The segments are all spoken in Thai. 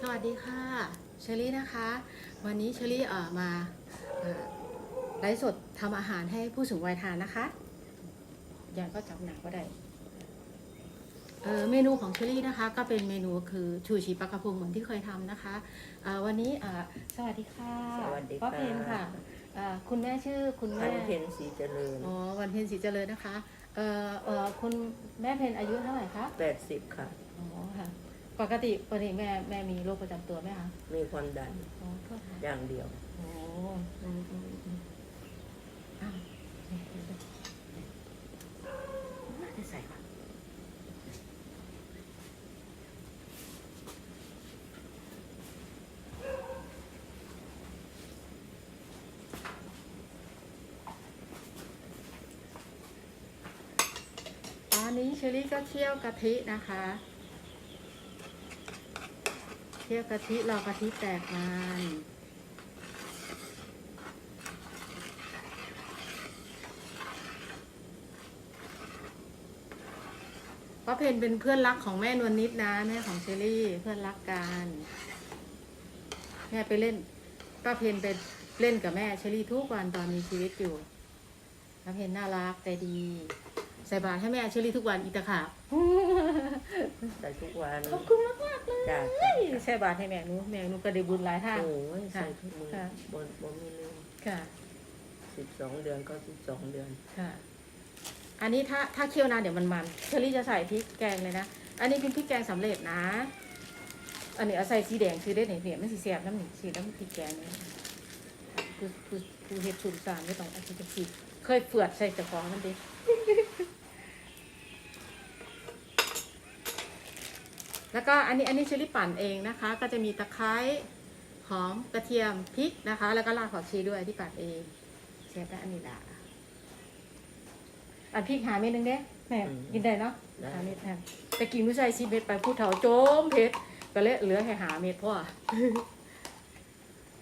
สวัสดีค่ะเชอรี่นะคะ วันนี้เชอรี่เอ่อมาเอ่อไลฟ์สดทำอาหารให้ผู้สูงวัยทานนะคะยังก็จับหนักก็ได้เอ่อเมนูของเชอรี่นะคะ ก็เป็นเมนูคือชูชีปลากระพงเหมือนที่เคยทำนะคะเอ่อวันนี้เอ่อสวัสดีค่ะสวัสดีค่ะป้าเพนค่ะเอ่อคุณแม่ชื่อคุณพัแม่นเพ็ญศรีเจริญอ๋อวันเพ็ญศรีเจริญนะคะเอ่อเอ่อคุณแม่เพนอายุเท่าไหร่คะแปดสิบค่ะอ๋อค่ะ ปกติปกติแม่แม่มีโรคประจำตัวไหมคะมีความดันอ๋อโทษค่ะอย่างเดียว โอ้อืมอืมอืมอ้าวนี่ดูสิน่าจะใส่ก่อนตอนนี้เชอรี่ก็เคี่ยวกะทินะคะ เคี่ยวกะทิรอกะทิแตกมันป้าเพนเป็นเพื่อนรักของแม่นวลนิดนะ แม่ของเชอรี่เพื่อนรักกันแม่ไปเล่นป้าเพนไปเล่นกับแม่เชอรี่ทุกวันตอนมีชีวิตอยู่ป้าเพนน่ารักใจดี ใส่บาตรให้แม่เชอรี่ทุกวันอีตาขาบ ใส่ทุกวันขอบคุณมากมากๆเลยจ้ะใช่บาทให้แม่หนูแม่หนูก็ได้บุญหลายทาง โอ้ยใส่ทุกมือค่ะ บนบนมีลืมค่ะ สิบสองเดือนก็สิบสองเดือน ค่ะ อันนี้ถ้าถ้าเคี่ยวนานเดี๋ยวมันมันเชอรี่จะใส่พริกแกงเลยนะ อันนี้เป็นพริกแกงสำเร็จนะ อันนี้เอาใส่สีแดงคือได้ไหนเนี่ยมันสีแสบน้ำหนึ่งสีน้ำพริกแกงเนี่ยคือคือคือเห็ดสูตรสามไม่ต้องเอาที่จะสีเคยเฟือดใส่กระป๋องนั่นดิ แล้วก็อันนี้อันนี้เชอรี่ปั่นเองนะคะ ก็จะมีตะไคร้หอมกระเทียมพริกนะคะ แล้วก็รากผักชีด้วยที่ปั่นเองเชฟได้อันนี้ละอันพริกหาเม็ดนึงเด้แม่กินได้เนาะได้หาเม็ดแทนแต่กินผู้ชายซีเม็ดไปผู้เฒ่าโจมเพชรก็เลยเหลือแค่หาเม็ดพ่อ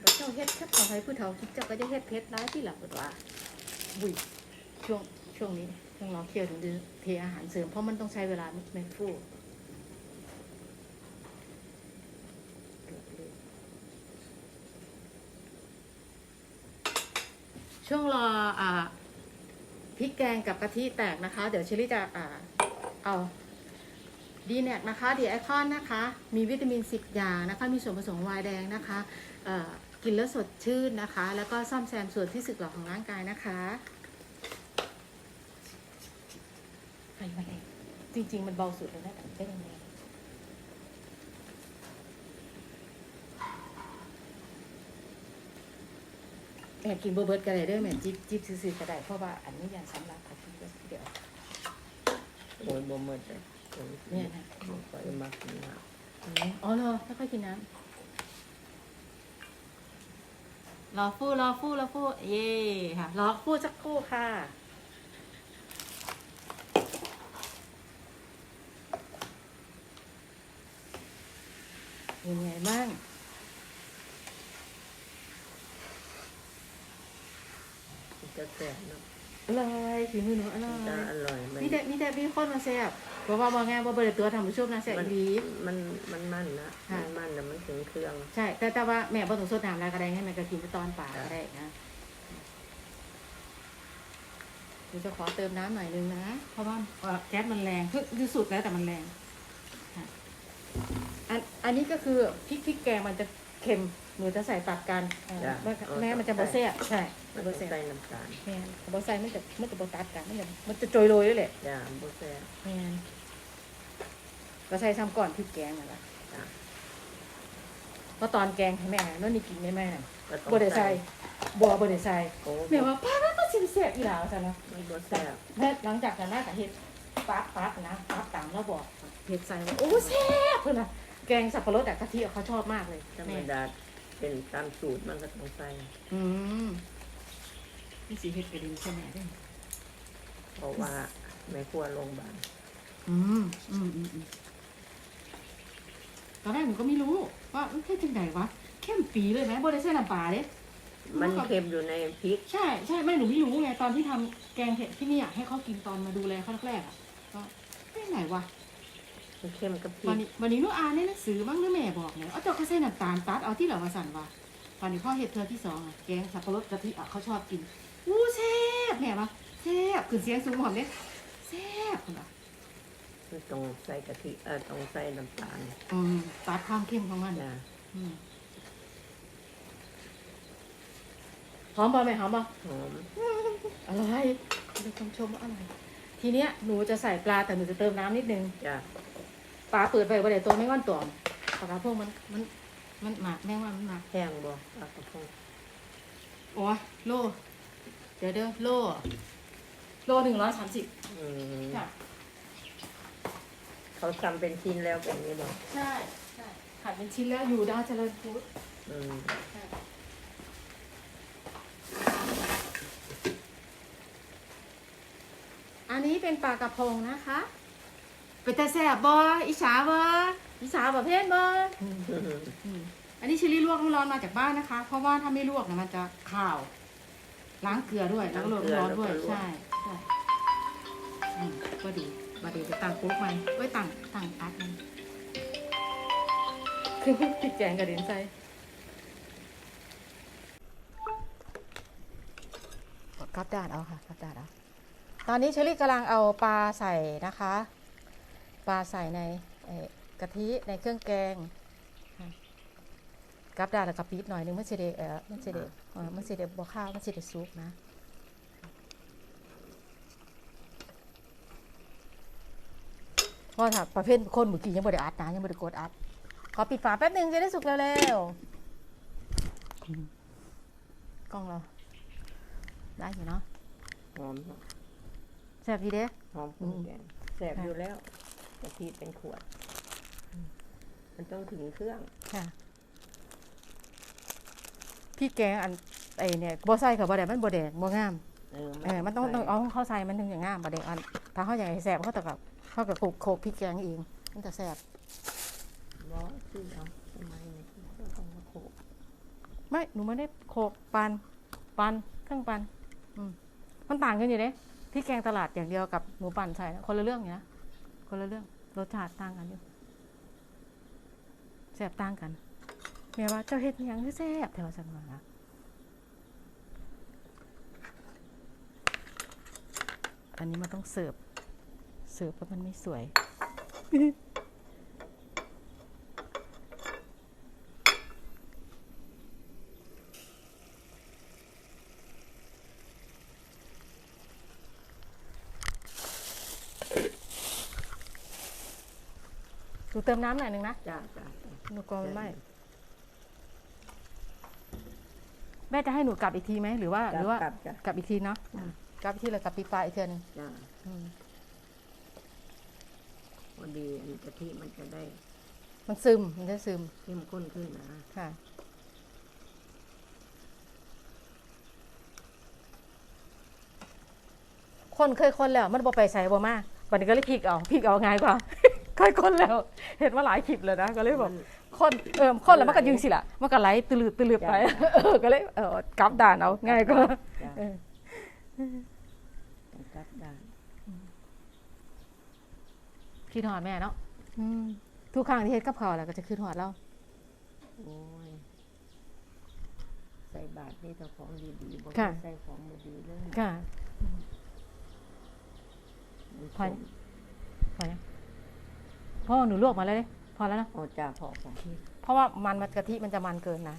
แล้วเจ้าเฮ็ดครับขอให้ผู้เฒ่าคิดเจ้าก็จะเฮ็ดเพชรร้ายที่หลับกว่าบุยช่วงช่วงนี้ช่วงเราเคี่ยวถึงจะเทอาหารเสริมเพราะมันต้องใช้เวลาไม่ฟู่ ช่วงรออ่าพริกแกงกับกะทิแตกนะคะ เดี๋ยวเชอรี่จะอ่าเอาดีแนกนะคะดีไอคอนนะคะ มีวิตามิน 10 อย่างนะคะ มีส่วนผสมวน์แดงนะคะเอ่อกินแล้วสดชื่นนะคะ แล้วก็ซ่อมแซมส่วนที่สึกหรอของร่างกายนะคะไฟมาเลยจริง ๆ มันเบาสุดเลยนะแต่ได้ยังไง แอบกินเบอร์เบิร์ดกันเลยเด้อแม่จิบจิบซื่อๆก็ได้เพราะว่าอันนี้ยังสำหรับกะทิก็เดี๋ยวโอ้ยบ่หมดเลยโอ้ยเนี่ยนะบ่ค่อยมักกินน้อ๋อเหรอไม่ค่อยกินน้ำรอฟู่รอฟู่รอฟู่เย่ค่ะรอฟู่สักครู่ค่ะ ยังไงบ้าง จะแซ่บเนาะอร่อยฝีมือหนูอร่อจะยอร่อยมันมีแต่มีแต่มีคนมาแซ่บเพราะว่าบางงานว่าเบอร์ตัวทำผู้ชมนะแซ่บมันดีมันมันมันนะค่ะ มันมันแต่มันถึงเครื่อง ใช่ แต่แต่ว่าแม่บ่ต้องสดน้ำแล้วก็ได้ให้แม่ก็กินไปตอนป่าก็ได้นะเดี๋ยวจะขอเติมน้ำหน่อยนึงนะ เพราะว่าเอ่อแก๊สมันแรงคือคือสุดแล้วแต่มันแรงค่ะอันอันนี้ก็คือพริกพริกแกงมันจะ เค็มหนูจะใส่ตัดกันเอ่อจ้ะ แม่เอาแม่มันจะบอแซ่บใช่มันบต้อองแซ่บใส่น้ำตาลแม่บอใส่มันจะมันจะบอตัดกันมันจะมันจะโจยโรยด้วยแหละจ้าบ่แซ่บแม่ก็ใส่ซ้ำก่อนพริกแกงนั่นแหละจ้าเพราะตอนแกงให้แม่นั่นนี่กินได้แม่ก็ต้องบ่ได้ใส่บ่บ่ได้ใส่โอ้แม่ว่าป้าก็สิเสียบอีหลาวซะเนาะ มันบ่แซ่บแม่หลังจากนั้นน่าก็เฮ็ดปั๊บปั๊บนะปั๊บตามแล้วบอกเฮ็ดใส่ว่าโอ้แซ่บเพิ่นน่ะ แกงสับปะรดอะกะทิอะเขาชอบมากเลยธรรมแม่ดาเป็นตามสูตรมันก็ต้องใส่อืมนี่สิเฮ็ดกระดิ่งใช่ไหมเด้อเพราะว่าแม่ครัวโรงพยาบาลอืมอืมอืมอืมตอนแรกหนูก็ไม่รู้ว่าเอ้ยเฮ็ดจังไดวะเข้มปีเลยไหมบ่ได้ใส่น้ำปลาเด้ มันเค็มอยู่ในพริก ใช่ใช่ไม่หนูไม่รู้ไงตอนที่ทำแกงเห็ดที่ไม่อยากให้เขากินตอนมาดูแลเขาแรกๆอะก็ไม่ไหนวะ เค็มันเข้มกับพริวันกนี้วันนี้หนูอ่านในหนังสือบ้างหรือแม่บอกเนี่ยเอาเจ้าเขาใส่น้ำตาลตัดเอาที่เหล่ามาสั่นว่าตอนนี้พ่อเห็ดเธอที่สองอะแกงสับปะรดกะทิอะเขาชอบกินอู้แซ่บแม่ปะแซ่บขึ้นเสียงสูงหอมเนี่ยแซ่บคุณอะมันต้องใส่กะทิเออต้องใส่น้ำตาลอืมตัดความเข้มของมันจ้ะอืมหอมป่ะแม่หอมป่ะหอมอร่อยเป็นคำชมว่าอร่อยทีเนี้ยหนูจะใส่ปลาแต่หนูจะเติมน้ำนิดนึงจ้ะปลาเปิดไปว่าเดี๋ยวตัวไม่ว่านตัวปลากระพงมันมัน มันหมักแม่งว่ามันหมักแห้งบ่ปลากระพงโอ้ยโล เดี๋ยวเด้อโล โลหนึ่งร้อยสามสิบอืมค่ะเขาทำเป็นชิ้นแล้วแบบนี้บ่ใช่ใช่ขัดเป็นชิ้นแล้วอยู่ดาวเจริญฟู้ดอืมอันนี้เป็นปลากระพงนะคะ เป็นแต่แสบบออิจฉาบออิจฉาประเภทบอมอันนี้ชิลลี่ลวกน้ำร้อนมาจากบ้านนะคะ เพราะว่าถ้าไม่ลวกนะมันจะข่าว ล้างเกลือด้วยแล้วก็ลวกน้ำร้อนด้วย ใช่ใช่อืมก็ดีมาดีจะตั้งปุ๊บไหมไว้ยตั้งตั้งอัดมันคือติดแจงกระเด็นใจกลับด้านเอาค่ะกลับด้านเอา ตอนนี้เชอรี่กำลังเอาปลาใส่นะคะ ปลาใส่ในเอ่อกะทิในเครื่องแกงค่ะกับดาแล้วกับปีดหน่อยนึงมันสิเดเออมันสิเดเออมันสิเดบ่ข้าวมันสิเดซุปนะเพราะถ้าประเภทคนเมื่อกี้ยังบ่ได้อัดนะยังบ่ได้กดอัด ขอปิดฝาแป๊บหนึงจะได้สุกเร็วๆกล้องเรา ได้อยู่เนาะหอมแซ่บดีเด้หอมเครื่องแกงแสบอยู่แล้วกะทิเป็นขวด มันต้องถึงเครื่อง ค่ะพี่แกงอันไอเนี่ยบ่ใส่กับบ่แดงมันบ่แดงบ่งามเออเออมันต้องใส่ต้องเอาเข้าใส่มันถึงอย่างงามบ่แดงอันถ้าเขาอยากให้แซ่บเขาต้องกับเขากับโขลกโขลกพริกแกงเองมันจะแซ่บบ่ซื้อเอาทำไมเนี่ยก็ต้องมาโขลกไม่หนูไม่ได้โขลกปันปันเครื่องปันอืมมันต่างกันอยู่เด้พริกแกงตลาดอย่างเดียวกับหมูปั่นใส่นะคนละเรื่องอยู่นะคนละเรื่อง รสชาติต่างกันอยู่แสบต่างกันแม่ว่าเจ้าเฮ็ดยังคือแซ่บแถวสังหวะอันนี้มันต้องเสิร์ฟ เสิร์ฟเพราะมันไม่สวย นูเติมน้ำหน่อยหนึ่งนะจ้าจ้าจ้าหนูกลัวมันไหมแม่จะให้หนูกลับอีกทีไหมหรือว่า หรือว่ากลับจ้ะกลับอีกทีเนาะอืมกลับอีกทีเลยกลับปีปลาอีกเทียหนึงจ้าอืมพอดีอันกะทิมันจะได้มันซึมมันจะซึมเข้มข้นขึ้นนะค่ะ คนเคยคนแล้ว มันบ่ไปใส่บ่มาวันนี้ก็เลยพลิกเอาพลิกเอาง่ายกว่า เคยคนแล้ว เห็นว่าหลายคลิปเลยนะก็เลยบอกมันคนเออคนแล้วมันก็ยึงสิล่ะมันก็ไหลตลืดตลืดไปจ้ะเออก็เลยเออกลับด่านเอาง่ายกว่าจ้าเออต้องกลับด้านคิดหอดแม่เนาะอืมทุกครั้งที่เฮ็ดกับเขาวแล้วก็จะคิดหอดเราโอ้ยใส่บาตรนี่แต่ของดีๆบอกค่ะใส่ของบ่ดีเลยค่ะมันพอส้มพอยังเพราะว่าหนูลวกมาแล้วเด้พอแล้วนะโอ้จ้าพอของที่เพราะว่ามันมันกะทิมันจะมันเกินนะ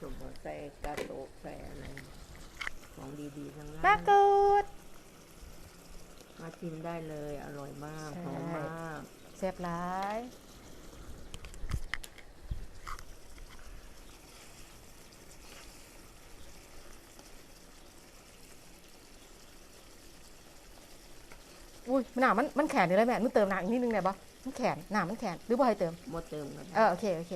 สมบูรณ์ใส่กระโตกใส่อะไรของดีๆทั้งนั้นมะกรูดมาชิมได้เลยอร่อยมากใช่หอมมากแซ่บหลาย อุ้ยหนามันมันแข็งอยู่เลยแม่หนูเติมหนาอีกนิดนึงได้ปะมันแข็งหนามันแข็งหรือบ่ให้เติมหมดเติมกันเออโอเคโอเค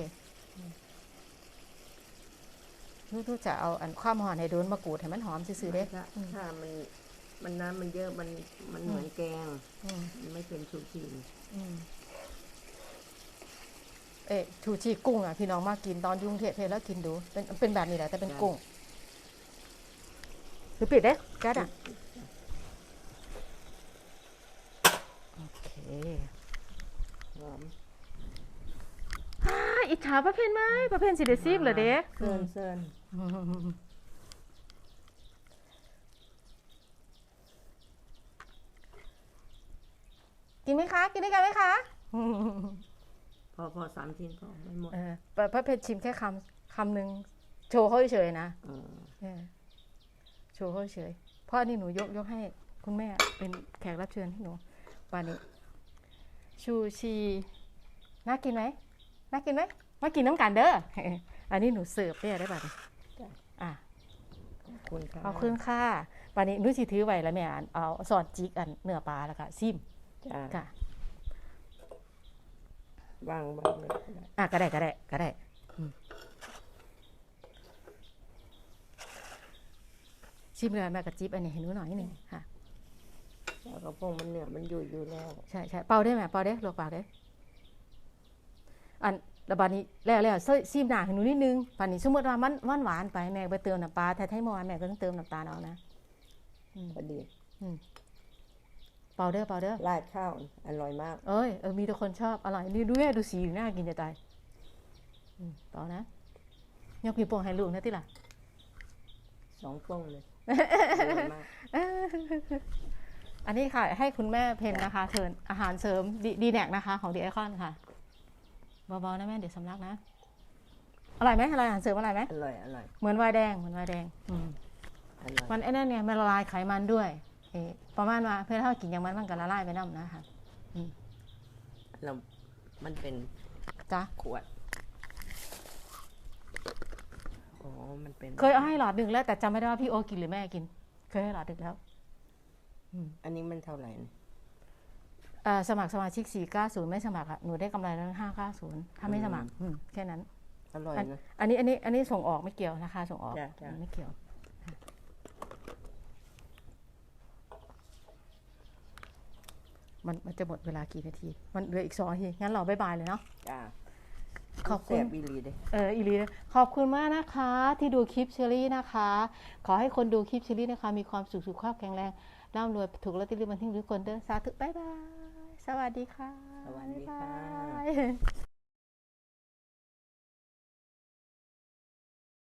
นูนูจะเอาอันความหอนให้โดนมะกรูดให้มันหอมซื่อๆเด้ถ้าอืมถ้ามันมันน้ำมันเยอะมันมันเหมือนแกงอืมมันไม่เป็นชูชีอืมเอ๊ะชูชีกุ้งอะพี่น้องมากินตอนอยุ่กรุงเทพเพแล้วกินดู เป็นเป็นแบบนี้แหละแต่เป็นกุ้งหรือปิดเด้แก๊สอะอืม หอมอ่าอิจฉาประเพณไหมประเพณสิเดซีบเหรอเด็กเซินเซินกินไหมคะ กินด้วยกันไหมคะพอพอสามชิ้นพอไม่หมดเออพระเพชรชิมแค่คำคำหนึ่งโชว์เขาเฉยๆนะอืมเออโชว์เขาเฉยเพราะอันนี่หนูยกยกให้คุณแม่เป็นแขกรับเชิญให้หนูปานนี้ ชูชีน่ากินไหมน่ากินไหมมากินน้ำกันเด้ออันนี้หนูเสิร์ฟเนี่ยได้ป่ะอะขอบคุณค่ะขอบคุณค่ะปานนี้หนูสิถือไว้แล้วแม่อันเอาสอนจิกอันเนื้อปลาแล้วค่ะซิมจ้าค่ะวางวางเลยก็ได้อะก็ได้ก็ได้ก็ได้อืมชิมเลยแม่กับจิ๊บอันนี้ให้หนูหน่อยนิดนึงค่ะ แล้วก็พงมันเหนือมันอยู่อยู่แล้วใช่ใช่เป่าได้ไหมเป่าได้ลวกปากได้อันแล้วบานนี้แล้วแล้วเส้ยซีมหนาให้หนูนิดนึงบานนี้สมมติว่ามันหวานหวานๆไปแม่ไปเติมน้ำปลาแท้ไทยมอนแม่ก็ต้องเติมน้ำตาลเอานะพอดีเป่าเด้อเป่าเด้อราดข้าวอร่อยมาก เอ้ยเออมีแต่คนชอบอร่อยนี่ดูแม่ดูสีอยู่น่ากินจะตายอืมเป่านะยกกี่โป่งให้ลูกนะที่ล่ะสองป้องเลย อร่อยมากอันนี้ค่ะ ให้คุณแม่เพนนะคะเชิญอาหารเสริมดีดีแนกนะคะ ของดีไอคอนค่ะเบาๆนะแม่เดี๋ยวสำลักนะอร่อยไหมอร่อยอาหารเสริมอร่อยไหมอร่อยอร่อยเหมือนไวน์แดงเหมือนไวน์แดงอืมอร่อยมันไอ้นั่นเนี่ยมันละลายไขมันด้วยเออประมาณว่าเพื่อถ้ากินอย่างมันมันก็ละลายไปน้ำนะคะเรามันเป็นจ้ะขวดอ๋อมันเป็น เคยเอาให้หลอดหนึ่งแล้วแต่จำไม่ได้ว่าพี่โอกินหรือแม่กิน เคยให้หลอดหนึ่งแล้ว อันนี้มันเท่าไหร่นะเอ่อสมัครสมาชิก 490 ไม่สมัครอะหนูได้กำไรแล้ว590 ถ้าไม่สมัครอืมแค่นั้น อร่อยอันนะ อันนี้อันนี้อันนี้ส่งออกไม่เกี่ยวนะคะ ส่งออกจ้ะจ้ะไม่เกี่ยว มันมันจะหมดเวลากี่นาที มันเหลืออีกสองนาที งั้นเราบายบายเลยเนาะจ้า ขอบคุณแซ่บีรีเด้ เอออีลีนะขอบคุณมากนะคะ ที่ดูคลิปเชอรี่นะคะ ขอให้คนดูคลิปเชอรี่นะคะ มีความสุขสุขภาพแข็งแรงร่ำรวยถูกลอตเตอรี่บันทึกทุกคนเด้อสาธุบ๊ายบาย สวัสดีค่ะสวัสดีค่ะ บ๊ายบาย